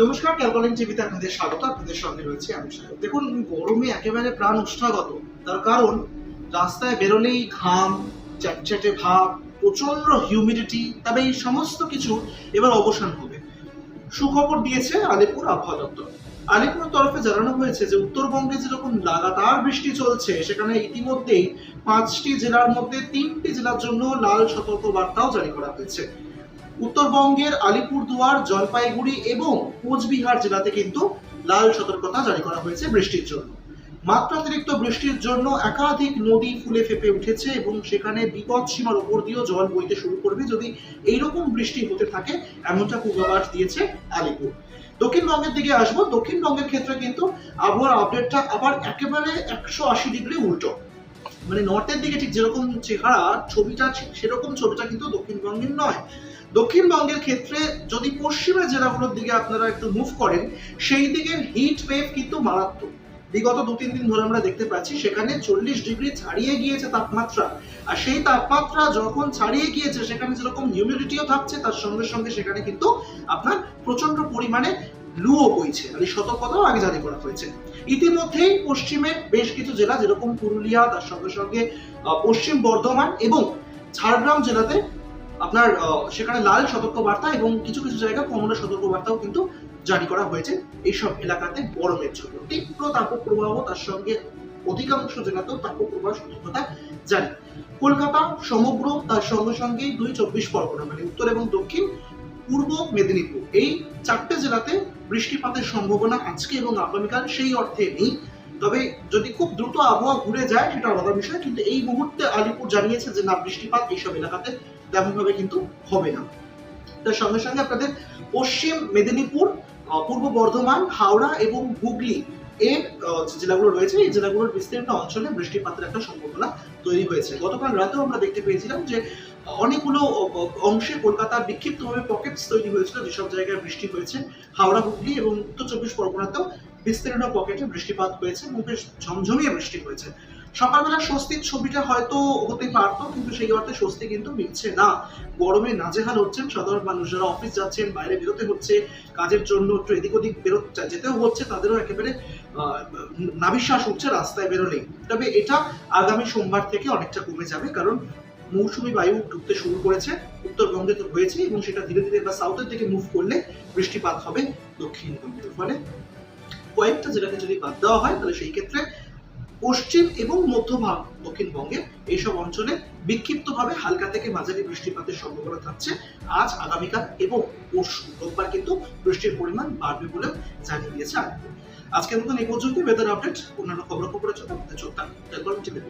নমস্কার ক্যালকলিং টিভিতে আপনাদের স্বাগত, আপনাদের সঙ্গে রয়েছে আমি সাহেব দেখুন, গরমে একেবারে প্রাণ উষ্ঠাগত তার কারণ রাস্তায় বেরোলেই ঘাম, চ্যাটচ্যাটে ভাব প্রচণ্ড হিউমিডিটি তবে এই সমস্ত কিছু এবার অবসান হবে। সুখবর দিয়েছে আলিপুর আবহাওয়া দপ্তর। আলিপুর তরফে জানানো হয়েছে যে, উত্তরবঙ্গে যেরকম লাগাতার বৃষ্টি চলছে, সেখানে ইতিমধ্যেই পাঁচটি জেলার মধ্যে তিনটি জেলার জন্য লাল সতর্ক বার্তাও জারি করা হয়েছে। উত্তরবঙ্গের আলিপুরদুয়ার, জলপাইগুড়ি এবং কোচবিহার জেলাতে কিন্তু লাল সতর্কতা জারি করা হয়েছে বৃষ্টির জন্য। মাত্রাতিরিক্ত বৃষ্টির জন্য একাধিক নদী ফুলে ফেপে উঠেছে এবং সেখানে বিপদ সীমার উপর দিয়েও জল বইতে শুরু করবে যদি এইরকম বৃষ্টি হতে থাকে, এমনটা পূর্বাভাস দিয়েছে আলিপুর। দক্ষিণবঙ্গের দিকে আসব। দক্ষিণবঙ্গের ক্ষেত্রে কিন্তু আবহাওয়ার আপডেটটা আবার একেবারে একশো আশি ডিগ্রি উল্টো। মানে নর্থের দিকে ঠিক যেরকম চেহারা, ছবিটা সেরকম ছবিটা কিন্তু দক্ষিণবঙ্গের নয়। দক্ষিণবঙ্গের ক্ষেত্রে যদি পশ্চিমের জেলাগুলোর দিকে আপনারা একটু মুভ করেন, সেই দিকের হিট ওয়েভ কিন্তু মারাত্মক। বিগত দু তিন দিন ধরে আমরা দেখতে পাচ্ছি, সেখানে চল্লিশ ডিগ্রি ছাড়িয়ে গিয়েছে তাপমাত্রা। আর সেই তাপমাত্রা যখন ছাড়িয়ে গিয়েছে, সেখানে যেরকম হিউমিডিটিও থাকছে, তার সঙ্গে সঙ্গে সেখানে কিন্তু আপনার প্রচণ্ড পরিমাণে লুও বইছে এই সতর্কতাও আগে জারি করা হয়েছে। ইতিমধ্যেই পশ্চিমের বেশ কিছু জেলা, যেরকম পুরুলিয়া, তার সঙ্গে সঙ্গে পশ্চিম বর্ধমান এবং ঝাড়গ্রাম জেলাতে আপনার সেখানে লাল সতর্ক বার্তা এবং কিছু কিছু জায়গায় কমলা সতর্ক বার্তাও কিন্তু জারি করা হয়েছে এইসব এলাকাতে গরমের জন্য। তীব্র তাপপ্রবাহ, তার সঙ্গে অধিকাংশ জেলাতেও তাপপ্রবাহ সতর্কতা জারি। কলকাতা, সমগ্র, তার সঙ্গে সঙ্গে দুই চব্বিশ পরগনা মানে উত্তর এবং দক্ষিণ, পূর্ব মেদিনীপুর। এই চারটে জেলাতে বৃষ্টিপাতের সম্ভাবনা আজকে এবং আগামীকাল সেই অর্থে নেই। তবে যদি খুব দ্রুত আবহাওয়া ঘুরে যায়, সেটা আলাদা বিষয়, কিন্তু এই মুহূর্তে আলিপুর জানিয়েছে যে, না, বৃষ্টিপাত এইসব এলাকাতে তেমনভাবে কিন্তু হবে না। তার সঙ্গে সঙ্গে আপনাদের পশ্চিম মেদিনীপুর পূর্ব বর্ধমান, হাওড়া এবং হুগলি এর জেলাগুলো রয়েছে, এই জেলাগুলোর বিস্তীর্ণ অঞ্চলে বৃষ্টিপাতের একটা সম্ভাবনা তৈরি হয়েছে। গতকাল রাতেও আমরা দেখতে পেয়েছিলাম যে অনেকগুলো অংশে কলকাতার বিক্ষিপ্তভাবে পকেটস তৈরি হয়েছিল, যেসব জায়গায় বৃষ্টি হয়েছে। হাওড়া, হুগলি এবং উত্তর চব্বিশ পরগনাতেও বিস্তীর্ণ পকেটে বৃষ্টিপাত হয়েছে এবং বেশ ঝমঝমিয়ে বৃষ্টি হয়েছে। সকালবেলা স্বস্তির ছবিটা হয়তো হতে পারতো, কিন্তু সেই অর্থে স্বস্তি কিন্তু মিলছে না। গরমে নাজেহাল হচ্ছেন সাধারণ মানুষ, যারা অফিস যাচ্ছেন, বাইরে বেরোতে হচ্ছে, কাজের জন্য একটু এদিক ওদিক বেরো যেতেও হচ্ছে, তাদেরও একেবারে নাবিশ্বাস উঠছে রাস্তায় বেরোলেই। তবে এটা আগামী সোমবার থেকে অনেকটা কমে যাবে, কারণ মৌসুমি বায়ু ঢুকতে শুরু করেছে, উত্তরবঙ্গে তো হয়েছে এবং সেটা ধীরে ধীরে বা সাউথের দিকে মুভ করলে বৃষ্টিপাত হবে দক্ষিণবঙ্গের ফলে কয়েকটা জেলাকে যদি বাদ দেওয়া হয়, তাহলে সেই ক্ষেত্রে পশ্চিম এবং মধ্যভাগ দক্ষিণবঙ্গে এইসব অঞ্চলে বিক্ষিপ্তভাবে হালকা থেকে মাঝারি বৃষ্টিপাতের সম্ভাবনা থাকছে। আজ, আগামীকাল এবং পরশু রোববার কিন্তু বৃষ্টির পরিমাণ বাড়বে বলে জানিয়ে দিয়েছে আজকের মতন এই পর্যন্ত ওয়েদার আপডেট অন্যান্য খবর খবরের জন্য আমাদের টিভি